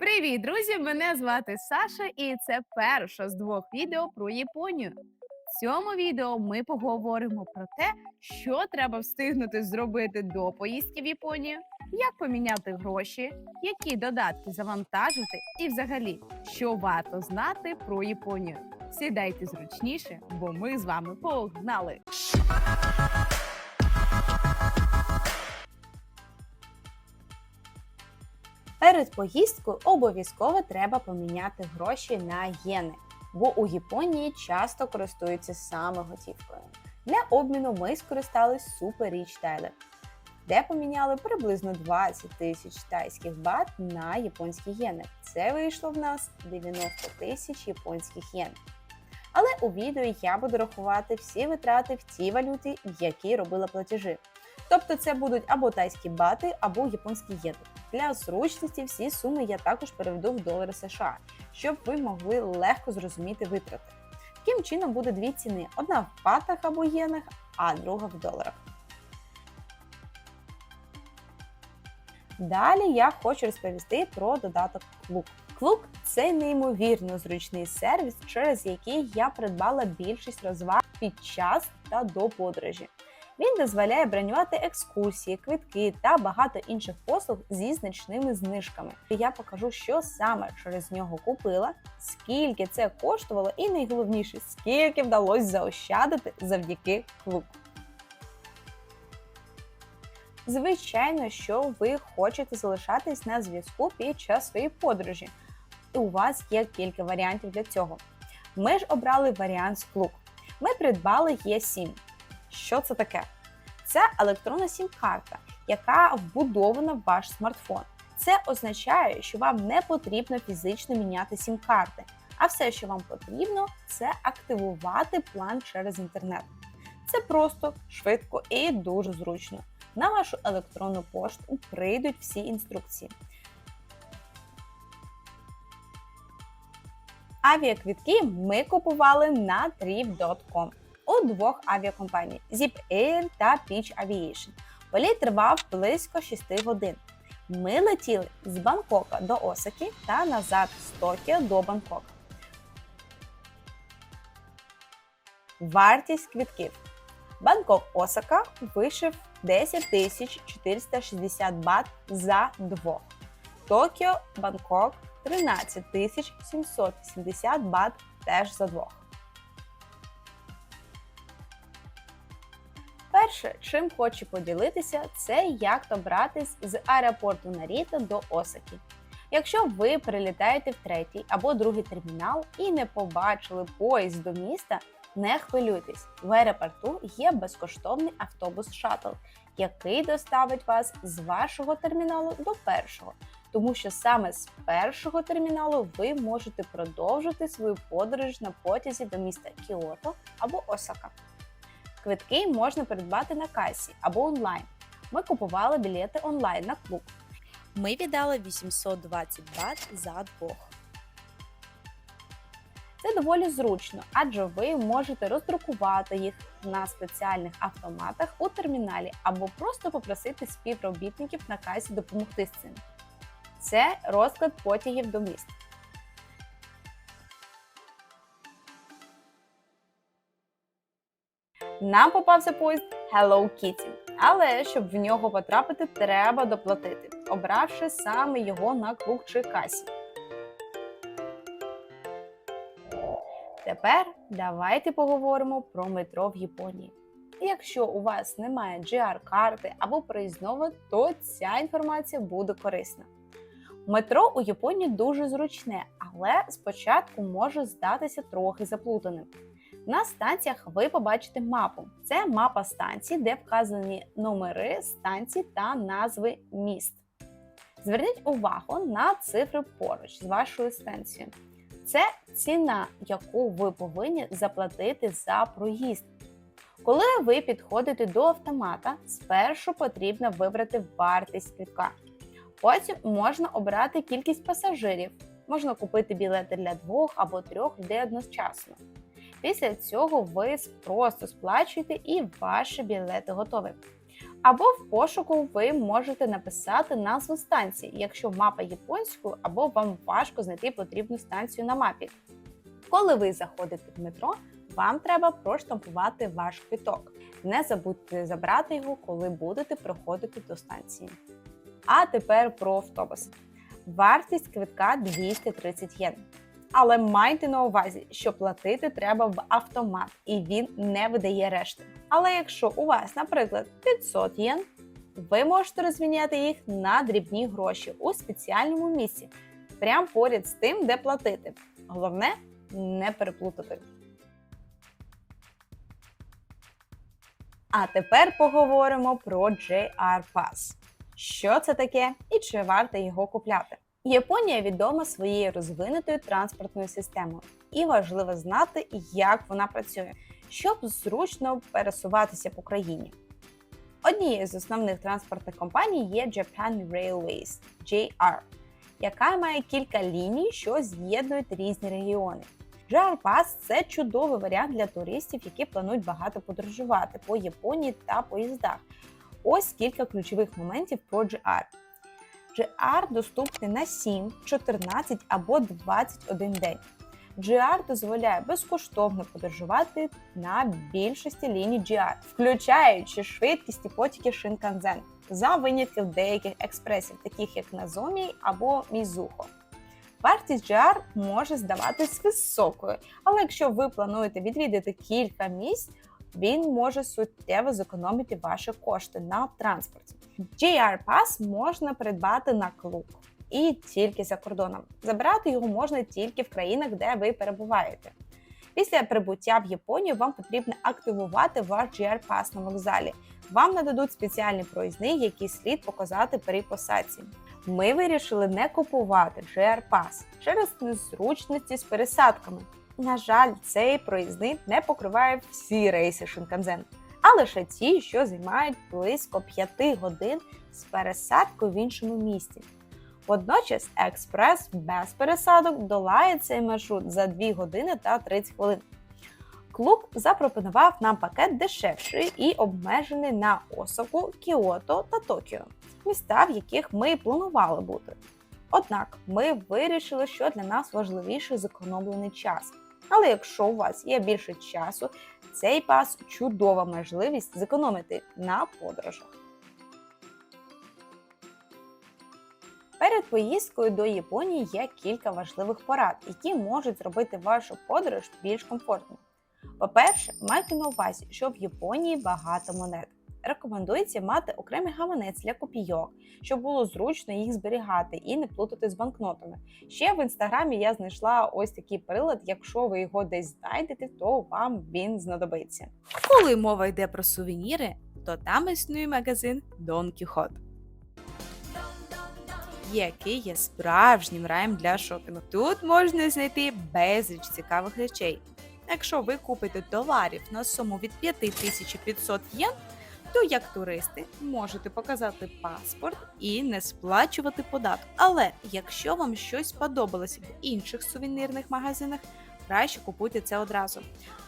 Привіт, друзі! Мене звати Саша, і це перше з двох відео про Японію. В цьому відео ми поговоримо про те, що треба встигнути зробити до поїздки в Японію, як поміняти гроші, які додатки завантажити, і взагалі, що варто знати про Японію. Сідайте зручніше, бо ми з вами погнали! Перед поїздкою обов'язково треба поміняти гроші на єни, бо у Японії часто користуються саме готівкою. Для обміну ми скористались Super Rich Thailand, де поміняли приблизно 20 тисяч тайських бат на японські єни. Це вийшло в нас 90 тисяч японських єн. Але у відео я буду рахувати всі витрати в тій валюті, в якій робила платежі. Тобто це будуть або тайські бати, або японські єни. Для зручності всі суми я також переведу в долари США, щоб ви могли легко зрозуміти витрати. Таким чином буде дві ціни: одна в батах або єнах, а друга в доларах. Далі я хочу розповісти про додаток Клук. Клук це неймовірно зручний сервіс, через який я придбала більшість розваг під час та до подорожі. Він дозволяє бронювати екскурсії, квитки та багато інших послуг зі значними знижками. Я покажу, що саме через нього купила, скільки це коштувало, і найголовніше, скільки вдалося заощадити завдяки клуб. Звичайно, що ви хочете залишатись на зв'язку під час своєї подорожі, і у вас є кілька варіантів для цього. Ми ж обрали варіант з клуб. Ми придбали Е7. Що це таке? Це електронна сім-карта, яка вбудована в ваш смартфон. Це означає, що вам не потрібно фізично міняти сім-карти, а все, що вам потрібно, це активувати план через інтернет. Це просто, швидко і дуже зручно. На вашу електронну пошту прийдуть всі інструкції. Авіаквітки ми купували на trip.com у двох авіакомпаній Zip Air та Peach Aviation. Політ тривав близько 6 годин. Ми летіли з Бангкока до Осаки та назад з Токіо до Бангкока. Вартість квітків. Бангкок Осака вийшов 10 460 бат за двох. Токіо Бангкок 13 770 бат теж за двох. Перше, чим хочу поділитися, це як добратись з аеропорту Наріта до Осаки. Якщо ви прилітаєте в третій або другий термінал і не побачили поїзд до міста, не хвилюйтесь. В аеропорту є безкоштовний автобус шаттл, який доставить вас з вашого терміналу до першого, тому що саме з першого терміналу ви можете продовжити свою подорож на потязі до міста Кіото або Осака. Квитки можна придбати на касі або онлайн. Ми купували білети онлайн на клуб. Ми віддали 820 бат за двох. Це доволі зручно, адже ви можете роздрукувати їх на спеціальних автоматах у терміналі або просто попросити співробітників на касі допомогти з цим. Це розклад потягів до міст. Нам попався поїзд Hello Kitty, але щоб в нього потрапити, треба доплатити, обравши саме його на клуб чи касі. Тепер давайте поговоримо про метро в Японії. Якщо у вас немає GR-карти або проїзного, то ця інформація буде корисна. Метро у Японії дуже зручне, але спочатку може здатися трохи заплутаним. На станціях ви побачите мапу. Це мапа станцій, де вказані номери станцій та назви міст. Зверніть увагу на цифри поруч з вашою станцією. Це ціна, яку ви повинні заплатити за проїзд. Коли ви підходите до автомата, спершу потрібно вибрати вартість квітка. Потім можна обрати кількість пасажирів. Можна купити білети для двох або трьох людей одночасно. Після цього ви просто сплачуєте і ваші білети готові. Або в пошуку ви можете написати назву станції, якщо мапа японською, або вам важко знайти потрібну станцію на мапі. Коли ви заходите в метро, вам треба проштампувати ваш квиток. Не забудьте забрати його, коли будете проходити до станції. А тепер про автобус. Вартість квитка 230 єн. Але майте на увазі, що платити треба в автомат, і він не видає решти. Але якщо у вас, наприклад, 500 єн, ви можете розміняти їх на дрібні гроші у спеціальному місці, прямо поряд з тим, де платити. Головне не переплутати. А тепер поговоримо про JR Pass. Що це таке і чи варто його купляти? Японія відома своєю розвинутою транспортною системою, і важливо знати, як вона працює, щоб зручно пересуватися по країні. Однією з основних транспортних компаній є Japan Railways JR, яка має кілька ліній, що з'єднують різні регіони. JR Pass – це чудовий варіант для туристів, які планують багато подорожувати по Японії та поїздах. Ось кілька ключових моментів про JR. GR доступний на 7, 14 або 21 день. GR дозволяє безкоштовно подорожувати на більшості ліній GR, включаючи швидкісні потіки Shinkansen, за винятків деяких експресів, таких як Назомі або Мізухо. Вартість GR може здаватись високою, але якщо ви плануєте відвідати кілька місць, він може суттєво зекономити ваші кошти на транспорті. JR Pass можна придбати на клуб і тільки за кордоном. Забирати його можна тільки в країнах, де ви перебуваєте. Після прибуття в Японію вам потрібно активувати ваш Pass на вокзалі. Вам нададуть спеціальний проїзний, який слід показати при посадці. Ми вирішили не купувати Pass через незручності з пересадками. На жаль, цей проїзний не покриває всі рейси Shinkansen, а лише ті, що займають близько 5 годин з пересадкою в іншому місті. Водночас експрес без пересадок долає цей маршрут за 2 години та 30 хвилин. Клуб запропонував нам пакет дешевший і обмежений на Осаку, Кіото та Токіо, міста, в яких ми планували бути. Однак ми вирішили, що для нас важливіше зекономлений час. Але якщо у вас є більше часу, цей пас чудова можливість зекономити на подорожах. Перед поїздкою до Японії є кілька важливих порад, які можуть зробити вашу подорож більш комфортною. По-перше, майте на увазі, що в Японії багато монет. Рекомендується мати окремий гаманець для копійок, щоб було зручно їх зберігати і не плутати з банкнотами. Ще в інстаграмі я знайшла ось такий прилад. Якщо ви його десь знайдете, то вам він знадобиться. Коли мова йде про сувеніри, то там існує магазин Don Quixote, який є справжнім раєм для шопінгу. Тут можна знайти безліч цікавих речей. Якщо ви купите товарів на суму від 5500 єн, то як туристи можете показати паспорт і не сплачувати податок. Але якщо вам щось сподобалося в інших сувенірних магазинах, краще купуйте це одразу.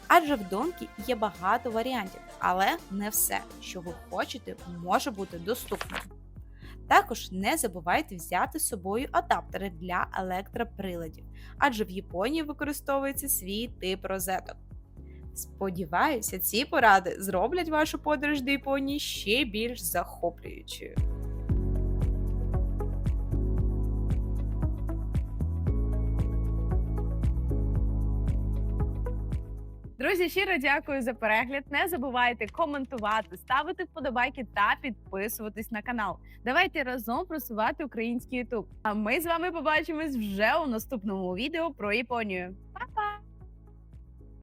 Адже в Донкі є багато варіантів, але не все, що ви хочете, може бути доступним. Також не забувайте взяти з собою адаптери для електроприладів, адже в Японії використовується свій тип розеток. Сподіваюся, ці поради зроблять вашу подорож до Японії ще більш захоплюючою. Друзі, щиро дякую за перегляд. Не забувайте коментувати, ставити вподобайки та підписуватись на канал. Давайте разом просувати український Ютуб. А ми з вами побачимось вже у наступному відео про Японію.